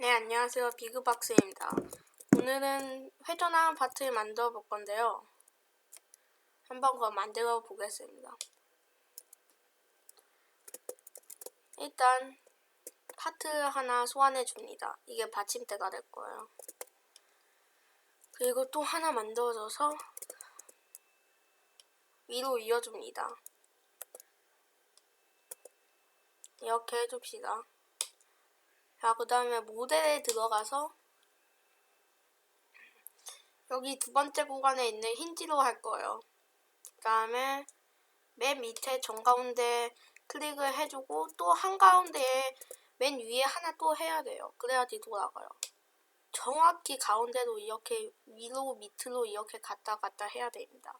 네, 안녕하세요. 비그박스입니다. 오늘은 회전하는 파트를 만들어 볼 건데요. 한번 그거 만들어 보겠습니다. 일단 파트 하나 소환해 줍니다. 이게 받침대가 될 거예요. 그리고 또 하나 만들어줘서 위로 이어줍니다. 이렇게 해줍시다. 자, 그 다음에 모델에 들어가서 여기 두 번째 구간에 있는 힌지로 할 거예요. 그 다음에 맨 밑에 정가운데 클릭을 해주고 또 한가운데에 맨 위에 하나 또 해야 돼요. 그래야지 돌아가요. 정확히 가운데로 이렇게 위로 밑으로 이렇게 갔다 갔다 해야 됩니다.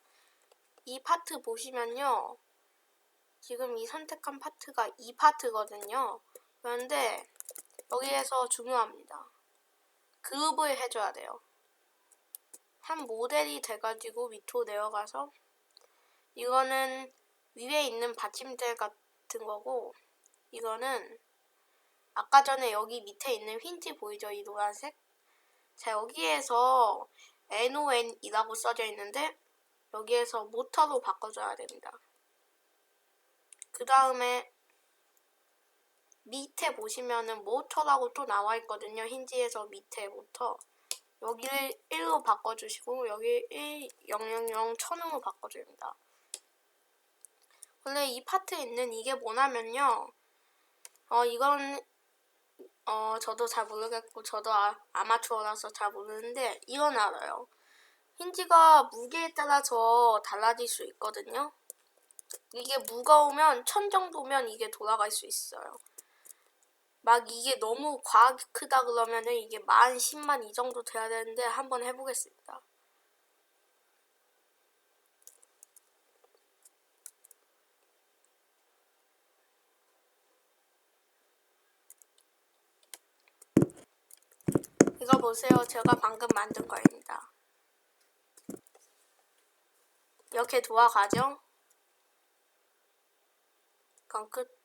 이 파트 보시면요. 지금 이 선택한 파트가 이 파트거든요. 그런데 여기에서 중요합니다. 그룹을 해줘야 돼요. 한 모델이 돼가지고 밑으로 내려가서 이거는 위에 있는 받침대 같은 거고 이거는 아까 전에 여기 밑에 있는 힌지 보이죠? 이 노란색? 자 여기에서 NON이라고 써져 있는데 여기에서 모터로 바꿔줘야 됩니다. 그 다음에 밑에 보시면은 모터라고 또 나와 있거든요. 힌지에서 밑에 모터. 여기를 1로 바꿔주시고 여기 1, 0, 0, 0, 1000으로 바꿔줍니다. 원래 이 파트에 있는 이게 뭐냐면요. 어, 이건 어, 저도 잘 모르겠고 저도 아, 아마추어라서 잘 모르는데 이건 알아요. 힌지가 무게에 따라서 달라질 수 있거든요. 이게 무거우면 천 정도면 이게 돌아갈 수 있어요. 막 이게 너무 과하게 크다 그러면은 이게 만, 십만 이 정도 돼야 되는데 한번 해보겠습니다. 이거 보세요. 제가 방금 만든 거입니다. 이렇게 돌아가죠? 그럼 끝.